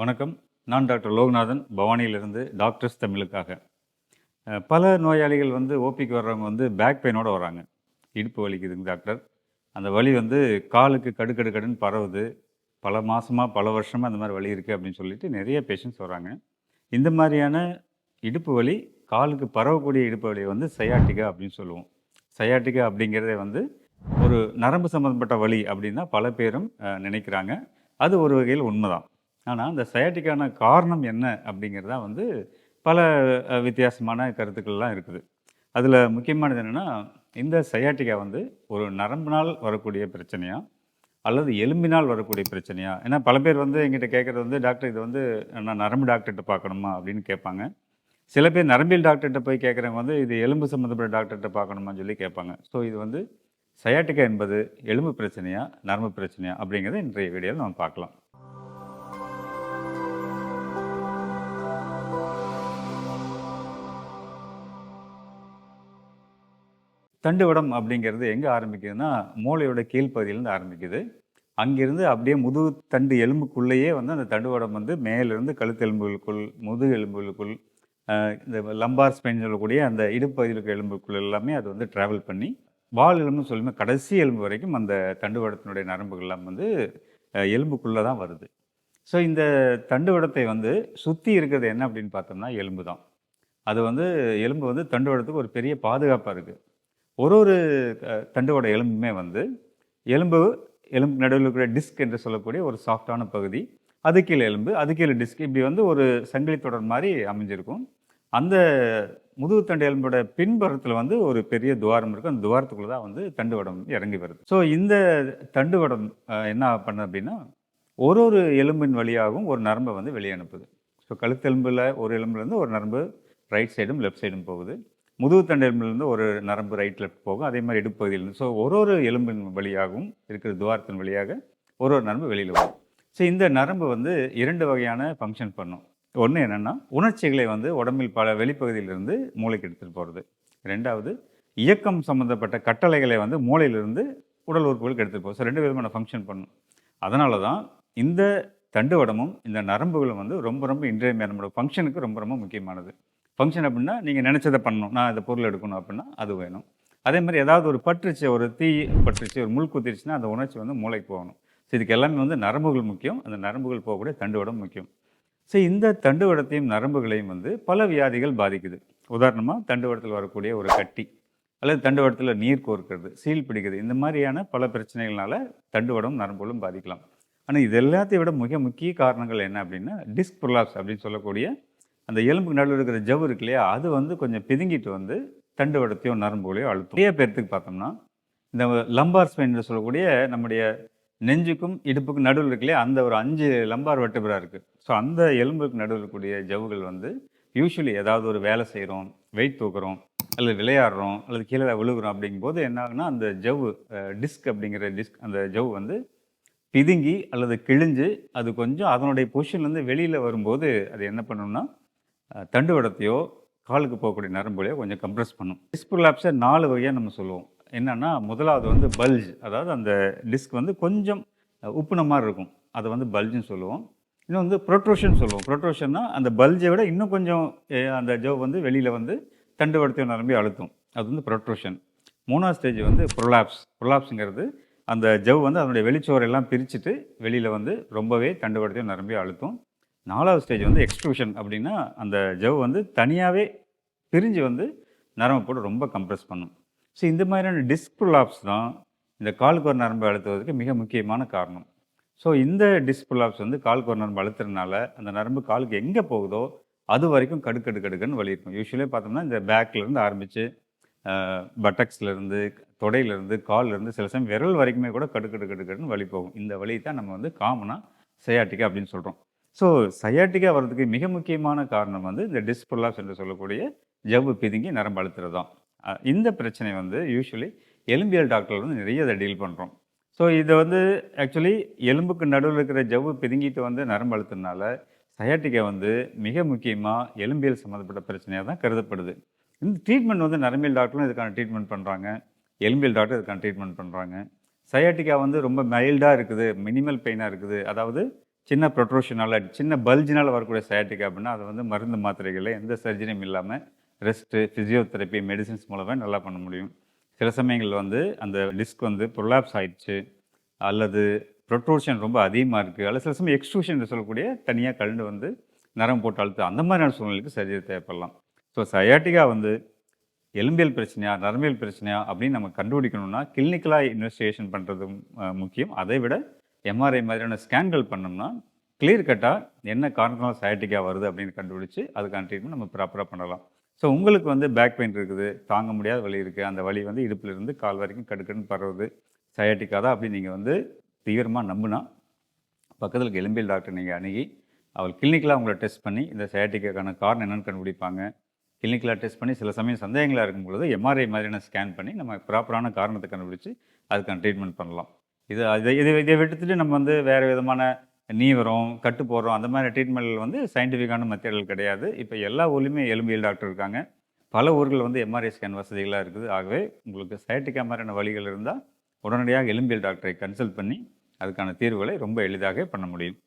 வணக்கம். நான் doctor Loganathan பவானியிலிருந்து doctors தமிழுக்காக. பல நோயாளிகள் வந்து ஓபிக்கு வர்றவங்க வந்து பேக் பெயினோடு வராங்க இடுப்பு வலிக்குதுங்க டாக்டர். அந்த வலி வந்து காலுக்கு கடுக்கடு கடுன்னு பரவுது. பல மாதமாக பல வருஷமாக அந்த மாதிரி வலி இருக்குது அப்படின்னு சொல்லிட்டு நிறைய பேஷண்ட்ஸ் வராங்க இந்த மாதிரியான இடுப்பு வலி காலுக்கு பரவக்கூடிய இடுப்பு வலியை வந்து சயாட்டிகா அப்படின்னு சொல்லுவோம். சயாட்டிகா அப்படிங்கிறதே வந்து ஒரு நரம்பு சம்மந்தப்பட்ட வலி அப்படின்னா பல பேரும் நினைக்கிறாங்க. அது ஒரு வகையில் உண்மைதான். ஆனால் அந்த சயாட்டிக்கான காரணம் என்ன அப்படிங்கிறது தான் வந்து பல வித்தியாசமான கருத்துக்கள்லாம் இருக்குது. அதில் முக்கியமானது என்னென்னா இந்த சயாட்டிக்கா வந்து ஒரு நரம்பினால் வரக்கூடிய பிரச்சனையா? அல்லது எலும்பினால் வரக்கூடிய பிரச்சனையா? ஏன்னா பல பேர் வந்து எங்கிட்ட கேட்குறது வந்து டாக்டர் இது வந்து நான் நரம்பு டாக்டர்கிட்ட பார்க்கணுமா? அப்படின்னு கேட்பாங்க. சில பேர் நரம்பியல் டாக்டர்கிட்ட போய் கேட்குறவங்க வந்து இது எலும்பு சம்மந்தப்பட்ட டாக்டர்கிட்ட பார்க்கணுமான்னு சொல்லி கேட்பாங்க. ஸோ இது வந்து சயாட்டிக்கா என்பது எலும்பு பிரச்சனையா? நரம்பு பிரச்சனையா? அப்படிங்கிறத இன்றைய வீடியோவில் நம்ம பார்க்கலாம். தண்டுவடம் அப்படிங்கிறது எங்கே ஆரம்பிக்குதுன்னா மூளையோட கீழ்ப்பகுதியிலேருந்து ஆரம்பிக்குது. அங்கிருந்து அப்படியே முதுகு தண்டு எலும்புக்குள்ளேயே வந்து அந்த தண்டுவடம் வந்து மேலிருந்து கழுத்து எலும்புகளுக்குள் முதுகு எலும்புகளுக்குள் இந்த லம்பார் ஸ்பெயின் சொல்லக்கூடிய அந்த இடுப்பகுதியில் இருக்க எலும்புக்குள் எல்லாமே அது வந்து ட்ராவல் பண்ணி வால் எலும்புன்னு சொல்லுமே கடைசி எலும்பு வரைக்கும் அந்த தண்டுவடத்தினுடைய நரம்புகள்லாம் வந்து எலும்புக்குள்ளே தான் வருது. ஸோ இந்த தண்டுவடத்தை வந்து சுற்றி இருக்கிறது என்ன அப்படின்னு பார்த்தோம்னா எலும்பு தான். அது வந்து எலும்பு வந்து தண்டுவடத்துக்கு ஒரு பெரிய பாதுகாப்பாக இருக்குது ஒரு ஒரு அஹ், எலும்புமே வந்து எலும்பு எலும்பு நடுவில் இருக்கிற டிஸ்க் என்று சொல்லக்கூடிய ஒரு சாஃப்டான பகுதி அது கீழே எலும்பு அது கீழே டிஸ்க் இப்படி வந்து ஒரு சங்கிலி தொடர் மாதிரி அமைஞ்சிருக்கும். அந்த முதுகு தண்டு எலும்போட பின்புறத்தில் வந்து ஒரு பெரிய துவாரம் இருக்கும் அந்த துவாரத்துக்குள்ள தான் வந்து தண்டுவடம் இறங்கி வருது. ஸோ இந்த தண்டுவடம் என்ன பண்ணுது அப்படின்னா ஒரு ஒரு எலும்பின் வழியாகவும் ஒரு நரம்பை வந்து வெளியே அனுப்புது. ஸோ கழுத்தெலும்பில் ஒரு எலும்புலேருந்து ஒரு நரம்பு ரைட் சைடும் லெஃப்ட் சைடும் போகுது. முதுகு எலும்புலேருந்து ஒரு நரம்பு ரைட் லெஃப்ட் போகும். அதே மாதிரி இடுப்பகுதியிலிருந்து. ஸோ ஒரு ஒரு எலும்பின் வழியாகவும் இருக்கிற துவாரத்தின் வழியாக ஒரு ஒரு நரம்பு வெளியில் வரும். ஸோ இந்த நரம்பு வந்து இரண்டு வகையான ஃபங்க்ஷன் பண்ணும். ஒன்று என்னென்னா உணர்ச்சிகளை வந்து உடம்பில் பல வெளிப்பகுதியிலிருந்து மூளைக்கு எடுத்துகிட்டு போகிறது ரெண்டாவது இயக்கம் சம்மந்தப்பட்ட கட்டளைகளை வந்து மூளையிலிருந்து உடல் உறுப்புகளுக்கு எடுத்துகிட்டு போகும். ஸோ ரெண்டு விதமான ஃபங்க்ஷன் பண்ணும். அதனால தான் இந்த தண்டுவடமும் இந்த நரம்புகளும் வந்து ரொம்ப ரொம்ப இன்றைய நம்மளோட ஃபங்க்ஷனுக்கு ரொம்ப ரொம்ப முக்கியமானது. ஃபங்க்ஷன் அப்படின்னா நீங்கள் நினச்சதை பண்ணணும். நான் இந்த பொருள் எடுக்கணும் அப்படின்னா அது வேணும். அதே மாதிரி ஏதாவது ஒரு பற்றுச்சு ஒரு தீ பற்றுச்சு ஒரு முள் குத்திருச்சுன்னா அந்த உணர்ச்சி வந்து மூளைக்கு போகணும். ஸோ இதுக்கு எல்லாமே வந்து நரம்புகள் முக்கியம். அந்த நரம்புகள் போகக்கூடிய தண்டுவடம் முக்கியம். ஸோ இந்த தண்டுவடத்தையும் நரம்புகளையும் வந்து பல வியாதிகள் பாதிக்குது. உதாரணமாக தண்டுவடத்தில் வரக்கூடிய ஒரு கட்டி அல்லது தண்டுவடத்தில் நீர் கோர்க்கிறது சீல் பிடிக்குது இந்த மாதிரியான பல பிரச்சனைகளால் தண்டுவடம் நரம்புகளும் பாதிக்கலாம். ஆனால் இது எல்லாத்தையும் விட மிக முக்கிய காரணங்கள் என்ன அப்படின்னா டிஸ்க் ப்ரொலாப்ஸ் அப்படின்னு சொல்லக்கூடிய அந்த எலும்புக்கு நடுவில் இருக்கிற ஜவ்வு இருக்கு இல்லையா அது வந்து கொஞ்சம் பிதுங்கிட்டு வந்து தண்டு வடத்தையோ நரம்புகளையோ அழுத்தும். நிறைய பேர்த்துக்கு பார்த்தோம்னா இந்த லம்பார் ஸ்பெயின் சொல்லக்கூடிய நம்முடைய நெஞ்சுக்கும் இடுப்புக்கும் நடுவில் இருக்கு இல்லையா அந்த ஒரு அஞ்சு லம்பார் வெட்டுபிரா இருக்குது ஸோ அந்த எலும்புக்கு நடுவில் இருக்கக்கூடிய ஜவ்வுகள் வந்து யூஸ்வலி ஏதாவது ஒரு வேலை செய்கிறோம் வெயிட் தூக்குறோம் அல்லது விளையாடுறோம் அல்லது கீழே விழுகிறோம் அப்படிங்கும்போது என்ன ஆகுனா அந்த ஜவ்வு டிஸ்க் அப்படிங்கிற டிஸ்க் அந்த ஜவ் வந்து பிதுங்கி அல்லது கிழிஞ்சு அது கொஞ்சம் அதனுடைய பொசிஷன்லேருந்து வெளியில் வரும்போது அது என்ன பண்ணணும்னா தண்டுவடத்தையோ காலுக்கு போகக்கூடிய நரம்புலையோ கொஞ்சம் கம்ப்ரெஸ் பண்ணும். டிஸ்க் ப்ரொலாப்ஸை நாலு வகையாக நம்ம சொல்லுவோம். என்னென்னா முதலாவது வந்து பல்ஜ் அதாவது அந்த டிஸ்க் வந்து கொஞ்சம் உப்புன மாதிரி இருக்கும். அதை வந்து பல்ஜுன்னு சொல்லுவோம். இன்னும் வந்து ப்ரொட்ரோஷன் சொல்லுவோம். ப்ரொட்ரோஷன்னா அந்த பல்ஜை விட இன்னும் கொஞ்சம் அந்த ஜவ் வந்து வெளியில் வந்து தண்டுவடத்தையும் நரம்பி அழுத்தும். அது வந்து ப்ரொட்ரோஷன் மூணாவது ஸ்டேஜ் வந்து ப்ரொலாப்ஸ் ப்ரொலாப்ஸுங்கிறது அந்த ஜவ் வந்து அதனுடைய வெளிச்சோரெல்லாம் பிரிச்சுட்டு வெளியில் வந்து ரொம்பவே தண்டுவடத்தையும் நரம்பி அழுத்தும். நாலாவது ஸ்டேஜ் வந்து எக்ஸ்ட்ரூஷன் அப்படின்னா அந்த ஜவ் வந்து தனியாகவே பிரிஞ்சு வந்து நரம்பு போட்டு ரொம்ப கம்ப்ரெஸ் பண்ணும். ஸோ இந்த மாதிரியான டிஸ்க் தான் இந்த கால்கோர் நரம்பு அழுத்துவதற்கு மிக முக்கியமான காரணம். ஸோ இந்த டிஸ்க் ப்ரொலாப்ஸ் வந்து கால்கோர் நரம்பு அழுத்துறதுனால அந்த நரம்பு காலுக்கு எங்கே போகுதோ அது வரைக்கும் கடுக்கடு கடுக்குன்னு வலி இருக்கும் பார்த்தோம்னா இந்த பேக்லேருந்து ஆரம்பித்து பட்டக்ஸ்லேருந்து தொடையிலேருந்து கால்லேருந்து சில சமயம் விரல் வரைக்குமே கூட கடுக்கடு கடுக்கடுன்னு வலி போகும். இந்த வழியை தான் நம்ம வந்து காமனாக சயாட்டிக்கா அப்படின்னு சொல்கிறோம் ஸோ சயாட்டிக்காக வர்றதுக்கு மிக முக்கியமான காரணம் வந்து இந்த டிஸ்பொலாப்ஸ் என்று சொல்லக்கூடிய ஜவ்வு பிதுங்கி நரம்பு அழுத்துறது தான் இந்த பிரச்சனை வந்து யூஸ்வலி எலும்பியல் டாக்டர் வந்து நிறைய அதை டீல் பண்ணுறோம் ஸோ இதை வந்து ஆக்சுவலி எலும்புக்கு நடுவில் இருக்கிற ஜவ்வு பிதுங்கிட்டு வந்து நரம்பு அழுத்துறதுனால சயாட்டிக்கை வந்து மிக முக்கியமாக எலும்பியல் சம்மந்தப்பட்ட பிரச்சனையாக தான் கருதப்படுது. இந்த ட்ரீட்மெண்ட் வந்து நரம்பியல் டாக்டரும் இதுக்கான ட்ரீட்மெண்ட் பண்ணுறாங்க எலும்பியல் டாக்டர் இதுக்கான ட்ரீட்மெண்ட் பண்ணுறாங்க சயாட்டிக்கா வந்து ரொம்ப மைல்டாக இருக்குது மினிமல் பெயினாக இருக்குது. அதாவது சின்ன ப்ரொட்ரோஷனால் சின்ன பல்ஜினால் வரக்கூடிய சயாட்டிக் அப்படின்னா அதை வந்து மருந்து மாத்திரைகளில் எந்த சர்ஜரியும் இல்லாமல் ரெஸ்ட்டு ஃபிசியோதெரப்பி மெடிசின்ஸ் மூலமாக நல்லா பண்ண முடியும். சில சமயங்களில் வந்து அந்த டிஸ்க் வந்து ப்ரொலாப்ஸ் ஆயிடுச்சு அல்லது ப்ரொட்ரோஷன் ரொம்ப அதிகமாக இருக்குது அல்லது சில சமயம் எக்ஸ்ட்ரூஷன் சொல்லக்கூடிய தனியாக கழுண்டு வந்து நரம் போட்டு அழுத்து அந்த மாதிரியான சூழ்நிலைக்கு சர்ஜரி தேவைப்படலாம். ஸோ சயாட்டிகா வந்து எலும்பியல் பிரச்சனையா நரம்பியல் பிரச்சனையா அப்படின்னு நம்ம கண்டுபிடிக்கணும்னா கிளினிக்கலாக இன்வெஸ்டிகேஷன் பண்ணுறதும் முக்கியம். அதை விட எம்ஆர்ஐ மாதிரியான ஸ்கேன்கள் பண்ணோம்னா கிளியர் கட்டாக என்ன காரணத்தினால சயாட்டிக்காக வருது அப்படின்னு கண்டுபிடிச்சி அதுக்கான ட்ரீட்மெண்ட் நம்ம ப்ராப்பராக பண்ணலாம். ஸோ உங்களுக்கு வந்து பேக் பெயின் இருக்குது தாங்க முடியாத வலி இருக்குது அந்த வலி வந்து இடுப்பிலிருந்து கால் வரைக்கும் கடுக்கடுன்னு பரவுது. சயாட்டிக்காக தான் அப்படி நீங்கள் வந்து தீவிரமாக நம்பினா பக்கத்தில் எலும்பியல் டாக்டர் நீங்கள் அணுகி அவள் கிளினிக்கலாக உங்களை டெஸ்ட் பண்ணி இந்த சயாட்டிக்கான காரணம் என்னென்னு கண்டுபிடிப்பாங்க. கிளினிக்கலாக டெஸ்ட் பண்ணி சில சமயம் சந்தேகங்களாக இருக்கும் பொழுது எம்ஆர்ஐ மாதிரியான ஸ்கேன் பண்ணி நம்ம ப்ராப்பரான காரணத்தை கண்டுபிடிச்சி அதுக்கான ட்ரீட்மெண்ட் பண்ணலாம். இது அதை இதை இதை விட்டுட்டு நம்ம வந்து வேறு விதமான நீவரம் கட்டு போடுறோம் அந்த மாதிரி ட்ரீட்மெண்ட்டில் வந்து சயின்டிஃபிக்கான மெத்தேடல் கிடையாது. இப்போ எல்லா ஊர்லேயுமே எலும்பியல் டாக்டர் இருக்காங்க. பல ஊர்கள் வந்து எம்ஆர்ஐ ஸ்கேன் வசதிகளாக இருக்குது. ஆகவே உங்களுக்கு சயட்டிக்கா மாதிரியான வழிகள் இருந்தால் உடனடியாக எலும்பியல் டாக்டரை கன்சல்ட் பண்ணி அதுக்கான தீர்வுகளை ரொம்ப எளிதாக பண்ண முடியும்.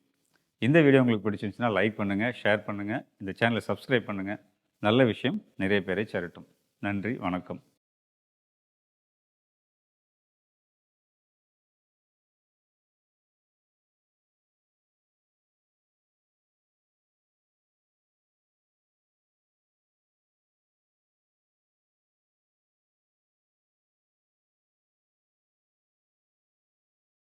இந்த வீடியோ உங்களுக்கு பிடிச்சிருந்துச்சுன்னா லைக் பண்ணுங்கள் ஷேர் பண்ணுங்கள் இந்த சேனலை சப்ஸ்கிரைப் பண்ணுங்கள் நல்ல விஷயம் நிறைய பேரை சேரட்டும். நன்றி வணக்கம்.